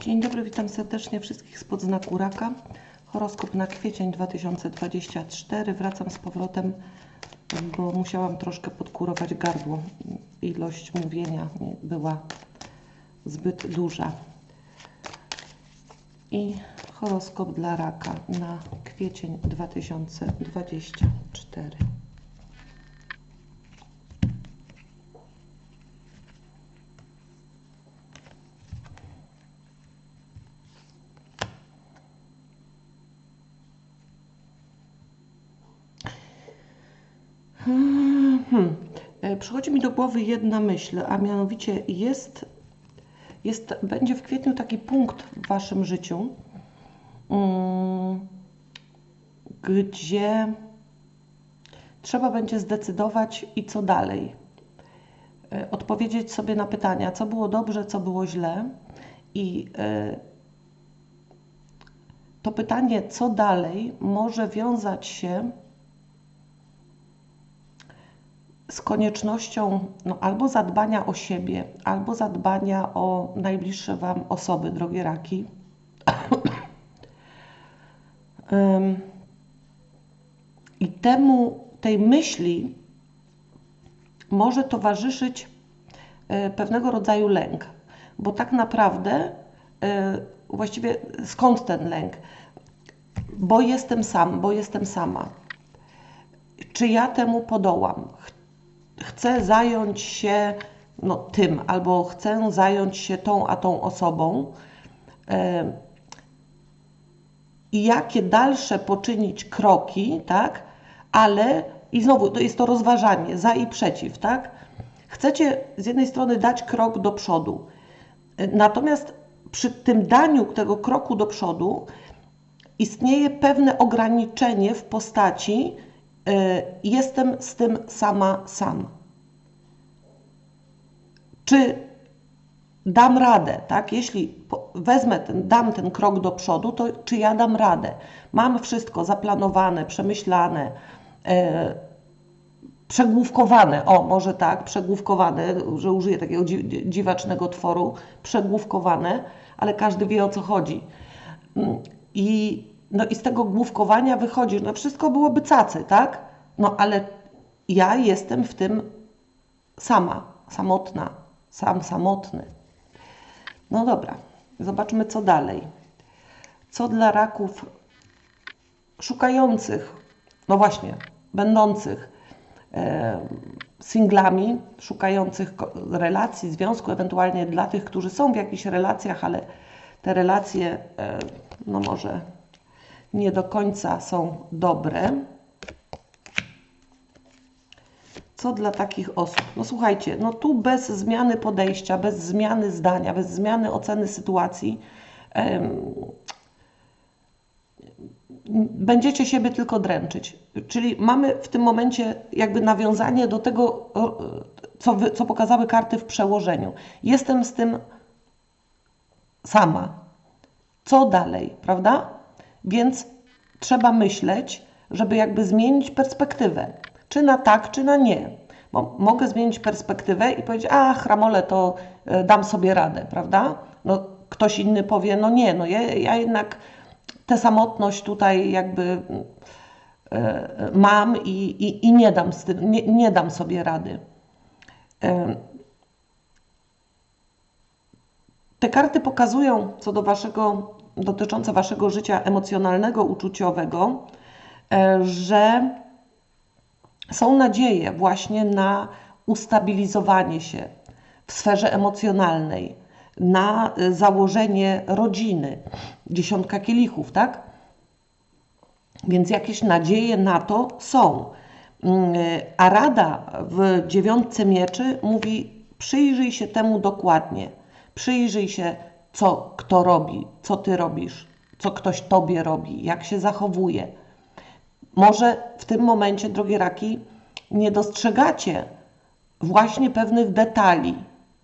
Dzień dobry, witam serdecznie wszystkich spod znaku raka. Horoskop na kwiecień 2024. Wracam z powrotem, bo musiałam troszkę podkurować gardło. Ilość mówienia była zbyt duża. I horoskop dla raka na kwiecień 2024. Hmm. E, Przychodzi mi do głowy jedna myśl, a mianowicie jest, jest, będzie w kwietniu taki punkt w Waszym życiu, mm, gdzie trzeba będzie zdecydować i co dalej. E, Odpowiedzieć sobie na pytania, co było dobrze, co było źle i e, to pytanie, co dalej, może wiązać się z koniecznością no, albo zadbania o siebie, albo zadbania o najbliższe Wam osoby, drogie raki. I temu, tej myśli może towarzyszyć y, pewnego rodzaju lęk, bo tak naprawdę y, właściwie skąd ten lęk? Bo jestem sam, bo jestem sama. Czy ja temu podołam? Chcę zająć się no, tym, albo chcę zająć się tą a tą osobą. E, I jakie dalsze poczynić kroki, tak? Ale i znowu to jest to rozważanie za i przeciw, tak? Chcecie z jednej strony dać krok do przodu, natomiast przy tym daniu tego kroku do przodu istnieje pewne ograniczenie w postaci y, jestem z tym sama sam. Czy dam radę, tak? Jeśli wezmę ten, dam ten krok do przodu, to czy ja dam radę? Mam wszystko zaplanowane, przemyślane, e, przegłówkowane, o może tak, przegłówkowane, że użyję takiego dziwacznego tworu, przegłówkowane, ale każdy wie o co chodzi. Mm, I, no i z tego główkowania wychodzi, no wszystko byłoby cacy, tak? No ale ja jestem w tym sama, samotna, sam samotny. No dobra, zobaczmy co dalej. Co dla raków szukających, no właśnie, będących e, singlami, szukających relacji, związku, ewentualnie dla tych, którzy są w jakichś relacjach, ale te relacje, e, no może nie do końca są dobre co dla takich osób? No słuchajcie, no tu bez zmiany podejścia, bez zmiany zdania, bez zmiany oceny sytuacji um, będziecie siebie tylko dręczyć. Czyli mamy w tym momencie jakby nawiązanie do tego, co, wy, co pokazały karty w przełożeniu. Jestem z tym sama. Co dalej, prawda? Więc trzeba myśleć, żeby jakby zmienić perspektywę czy na tak, czy na nie. Bo mogę zmienić perspektywę i powiedzieć, a chramole to e, dam sobie radę, prawda? No, ktoś inny powie, no nie, no ja, ja jednak tę samotność tutaj jakby e, mam i, i, i nie, dam nie, nie dam sobie rady. E, te karty pokazują co do waszego, dotyczące waszego życia emocjonalnego, uczuciowego, że są nadzieje właśnie na ustabilizowanie się w sferze emocjonalnej, na y, założenie rodziny. Dziesiątka kielichów, tak? Więc jakieś nadzieje na to są. Mm, y, a Rada w dziewiątce mieczy mówi: przyjrzyj się temu dokładnie. Przyjrzyj się, co kto robi, co ty robisz, co ktoś tobie robi, jak się zachowuje może w tym momencie, drogie raki, nie dostrzegacie właśnie pewnych detali.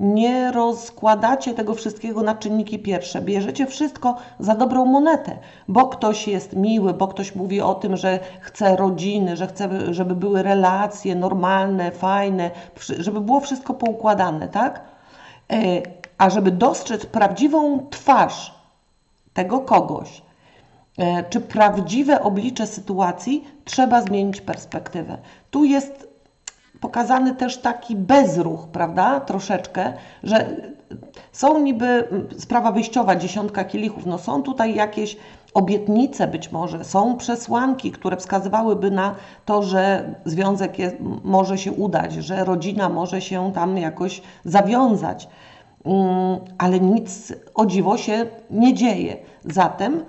Nie rozkładacie tego wszystkiego na czynniki pierwsze. Bierzecie wszystko za dobrą monetę, bo ktoś jest miły, bo ktoś mówi o tym, że chce rodziny, że chce, żeby były relacje normalne, fajne, żeby było wszystko poukładane, tak? E, A żeby dostrzec prawdziwą twarz tego kogoś, czy prawdziwe oblicze sytuacji, trzeba zmienić perspektywę. Tu jest pokazany też taki bezruch, prawda? Troszeczkę, że są niby sprawa wyjściowa, dziesiątka kielichów, no są tutaj jakieś obietnice być może, są przesłanki, które wskazywałyby na to, że związek jest, może się udać, że rodzina może się tam jakoś zawiązać, mm, ale nic o dziwo się nie dzieje. Zatem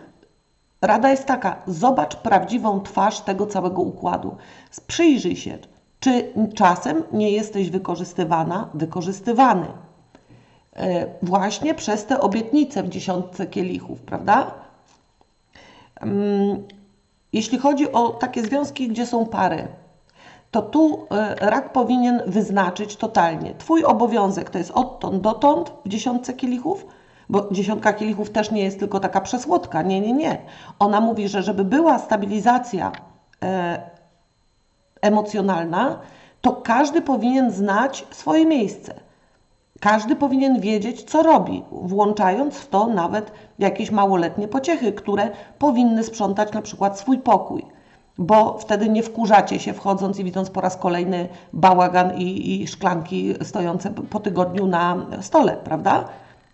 rada jest taka: zobacz prawdziwą twarz tego całego układu. Przyjrzyj się, czy czasem nie jesteś wykorzystywana, wykorzystywany. E, właśnie przez te obietnice w dziesiątce kielichów, prawda? Mm, jeśli chodzi o takie związki, gdzie są pary, to tu e, rak powinien wyznaczyć totalnie. Twój obowiązek to jest odtąd dotąd w dziesiątce kielichów, bo dziesiątka kielichów też nie jest tylko taka przesłodka. Nie, nie, nie. Ona mówi, że żeby była stabilizacja e, emocjonalna, to każdy powinien znać swoje miejsce. Każdy powinien wiedzieć, co robi, włączając w to nawet jakieś małoletnie pociechy, które powinny sprzątać na przykład swój pokój, bo wtedy nie wkurzacie się wchodząc i widząc po raz kolejny bałagan i, i szklanki stojące po tygodniu na stole, prawda?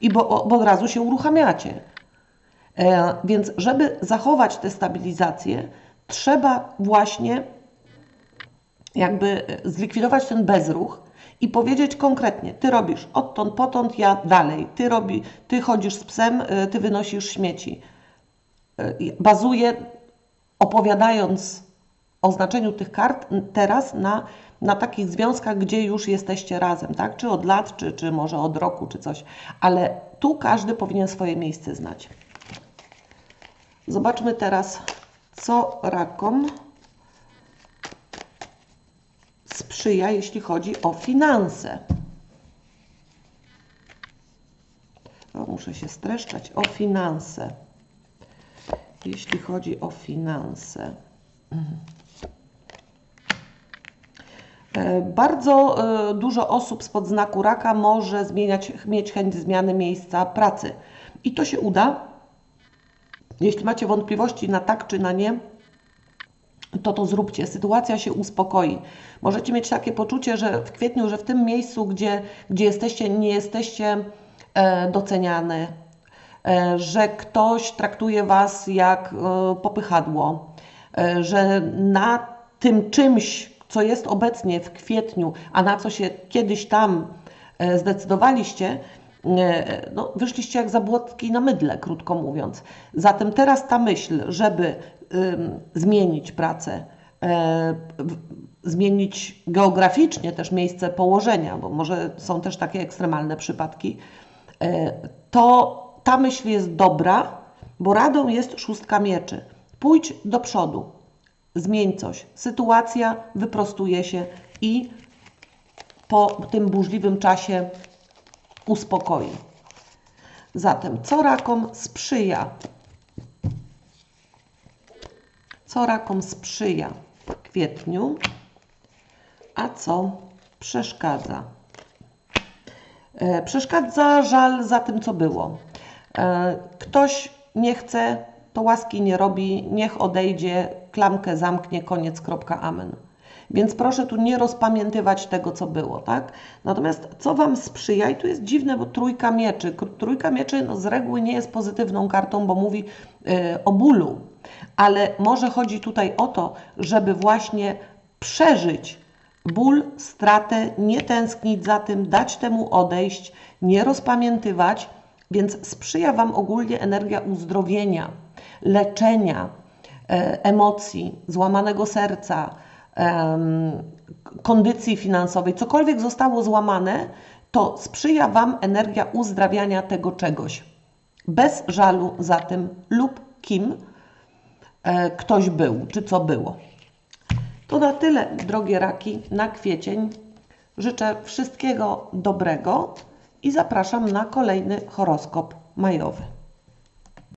I bo, bo od razu się uruchamiacie. E, więc, żeby zachować tę stabilizację, trzeba właśnie jakby zlikwidować ten bezruch i powiedzieć konkretnie, ty robisz odtąd, potąd, ja dalej, ty, robi, ty chodzisz z psem, y, ty wynosisz śmieci. Y, Bazuję, opowiadając o znaczeniu tych kart teraz na, na takich związkach, gdzie już jesteście razem, tak? Czy od lat, czy, czy może od roku, czy coś. Ale tu każdy powinien swoje miejsce znać. Zobaczmy teraz, co rakom sprzyja, jeśli chodzi o finanse. O, muszę się streszczać. O finanse. Jeśli chodzi o finanse. E, bardzo e, dużo osób spod znaku raka może zmieniać, mieć chęć zmiany miejsca pracy. I to się uda. Jeśli macie wątpliwości na tak czy na nie, to to zróbcie. Sytuacja się uspokoi. Możecie mieć takie poczucie, że w kwietniu, że w tym miejscu, gdzie, gdzie jesteście, nie jesteście e, doceniane, e, że ktoś traktuje Was jak e, popychadło, e, że na tym czymś, co jest obecnie w kwietniu, a na co się kiedyś tam e, zdecydowaliście, e, no, wyszliście jak zabłotki na mydle, krótko mówiąc. Zatem teraz ta myśl, żeby zmienić pracę, e, zmienić geograficznie też miejsce położenia, bo może są też takie ekstremalne przypadki, to ta myśl jest dobra, bo radą jest szóstka mieczy. Pójdź do przodu, zmień coś. Sytuacja wyprostuje się i po tym burzliwym czasie uspokoi. Zatem, co rakom sprzyja co rakom sprzyja w kwietniu, a co przeszkadza. E, przeszkadza żal za tym, co było. E, ktoś nie chce, to łaski nie robi, niech odejdzie, klamkę zamknie, koniec, kropka, amen. Więc proszę tu nie rozpamiętywać tego, co było, tak? Natomiast co Wam sprzyja, i tu jest dziwne, bo trójka mieczy. Trójka mieczy no, z reguły nie jest pozytywną kartą, bo mówi yy, o bólu, ale może chodzi tutaj o to, żeby właśnie przeżyć ból, stratę, nie tęsknić za tym, dać temu odejść, nie rozpamiętywać, więc sprzyja Wam ogólnie energia uzdrowienia, leczenia emocji, złamanego serca, kondycji finansowej, cokolwiek zostało złamane, to sprzyja Wam energia uzdrawiania tego czegoś. Bez żalu za tym lub kim e, ktoś był, czy co było. To na tyle, drogie raki, na kwiecień. Życzę wszystkiego dobrego i zapraszam na kolejny horoskop majowy.